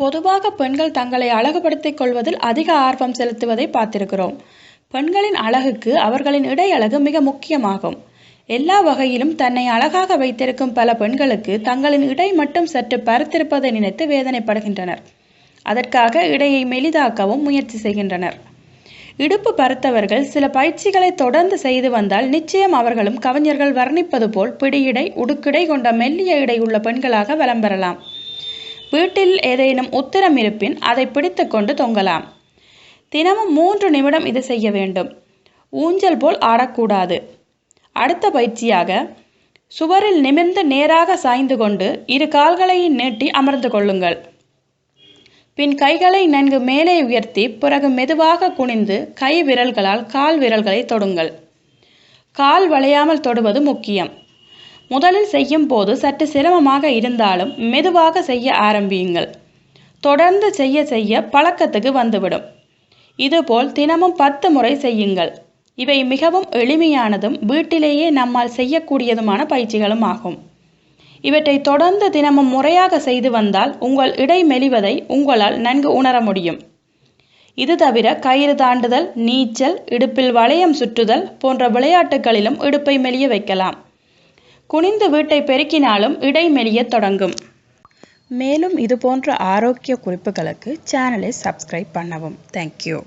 பொதுவாக பெண்கள் தங்களை அழகுபடுத்திக் கொள்வதில் அதிக ஆர்வம் செலுத்துவதை பார்த்திருக்கிறோம். பெண்களின் அழகுக்கு அவர்களின் இடை அழகு மிக முக்கியமாகும். எல்லா வகையிலும் தன்னை அழகாக வைத்திருக்கும் பல பெண்களுக்கு தங்களின் இடை மட்டும் சற்று பருத்திருப்பதை நினைத்து வேதனைப்படுகின்றனர். அதற்காக இடையை மெலிதாக்கவும் முயற்சி செய்கின்றனர். இடுப்பு பருத்தவர்கள் சில பயிற்சிகளை தொடர்ந்து செய்து வந்தால் நிச்சயம் அவர்களும் கவிஞர்கள் வர்ணிப்பது போல் பிடியிடை உடுக்கிடை கொண்ட மெல்லிய இடை உள்ள பெண்களாக வலம் பெறலாம். வீட்டில் ஏதேனும் உத்திரம் இருப்பின் அதை பிடித்து கொண்டு தொங்கலாம். தினமும் மூன்று நிமிடம் இது செய்ய வேண்டும். ஊஞ்சல் போல் ஆடக்கூடாது. அடுத்த பயிற்சியாக சுவரில் நிமிர்ந்து நேராக சாய்ந்து கொண்டு இரு கால்களையும் நீட்டி அமர்ந்து கொள்ளுங்கள். பின் கைகளை நன்கு மேலே உயர்த்தி பிறகு மெதுவாக குனிந்து கை விரல்களால் கால் விரல்களை தொடுங்கள். கால் வளையாமல் தொடுவது முக்கியம். முதலில் செய்யும் போது சற்று சிரமமாக இருந்தாலும் மெதுவாக செய்ய ஆரம்பியுங்கள். தொடர்ந்து செய்ய செய்ய பழக்கத்துக்கு வந்துவிடும். இதுபோல் தினமும் பத்து முறை செய்யுங்கள். இவை மிகவும் எளிமையானதும் வீட்டிலேயே நம்மால் செய்யக்கூடியதுமான பயிற்சிகளும் ஆகும். இவற்றை தொடர்ந்து தினமும் முறையாக செய்து வந்தால் உங்கள் இடை மெலிவதை உங்களால் நன்கு உணர முடியும். இது தவிர கயிறு தாண்டுதல் நீச்சல் இடுப்பில் வளையம் சுற்றுதல் போன்ற விளையாட்டுகளிலும் இடுப்பை மெலிய வைக்கலாம். குனிந்து வீட்டை பெருக்கினாலும் இடை மெலிய தொடங்கும். மேலும் இது போன்ற ஆரோக்கிய குறிப்புகளுக்கு சேனலை சப்ஸ்கிரைப் பண்ணவும். தேங்க்யூ